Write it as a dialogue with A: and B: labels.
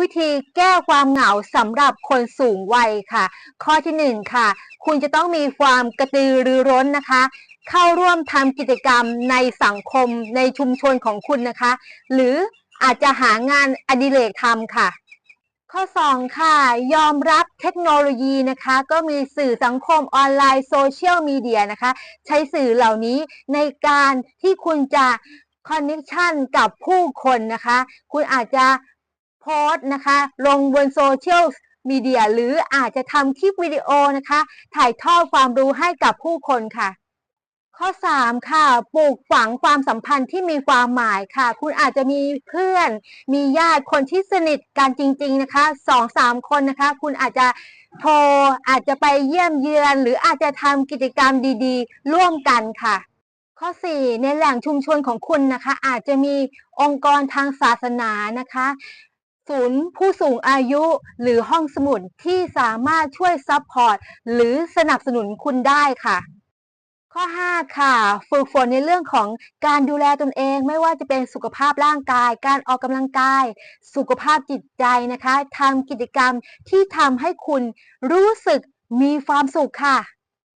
A: วิธีแก้ความเหงาสำหรับคนสูงวัยค่ะ ข้อที่หนึ่งค่ะ คุณจะต้องมีความกระตือรือร้นนะคะ เข้าร่วมทำกิจกรรมในสังคมในชุมชนของคุณนะคะ หรืออาจจะหางานอดิเรกทำค่ะข้อ 2 ค่ะ ยอมรับเทคโนโลยีนะคะ ก็มีสื่อสังคมออนไลน์โซเชียลมีเดียนะคะ ใช้สื่อเหล่านี้ในการที่คุณจะคอนเน c ชันกับผู้คนนะคะ คุณอาจจะ โพสต์นะคะ ลงบนโซเชียลมีเดียหรืออาจจะทำคลิปวิดีโอนะคะ ถ่ายทอดความรู้ให้กับผู้คนค่ะ ข้อ 3 ค่ะ ปลูกฝังความสัมพันธ์ที่มีความหมายค่ะ คุณอาจจะมีเพื่อน มีญาติคนที่สนิทกันจริง ๆนะคะสองสามคนนะคะ คุณอาจจะโทรอาจจะไปเยี่ยมเยือน หรืออาจจะทำกิจกรรมดี ๆ ร่วมกันค่ะข้อ 4 ในแหล่งชุมชนของคุณนะคะ อาจจะมีองค์กรทางศาสนานะคะ ศูนย์ผู้สูงอายุหรือห้องสมุดที่สามารถช่วยซัพพอร์ตหรือสนับสนุนคุณได้ค่ะข้อ 5 ค่ะ ฝึกฝนในเรื่องของการดูแลตนเอง ไม่ว่าจะเป็นสุขภาพร่างกาย การออกกำลังกาย สุขภาพจิตใจนะคะทำกิจกรรมที่ทำให้คุณรู้สึกมีความสุขค่ะ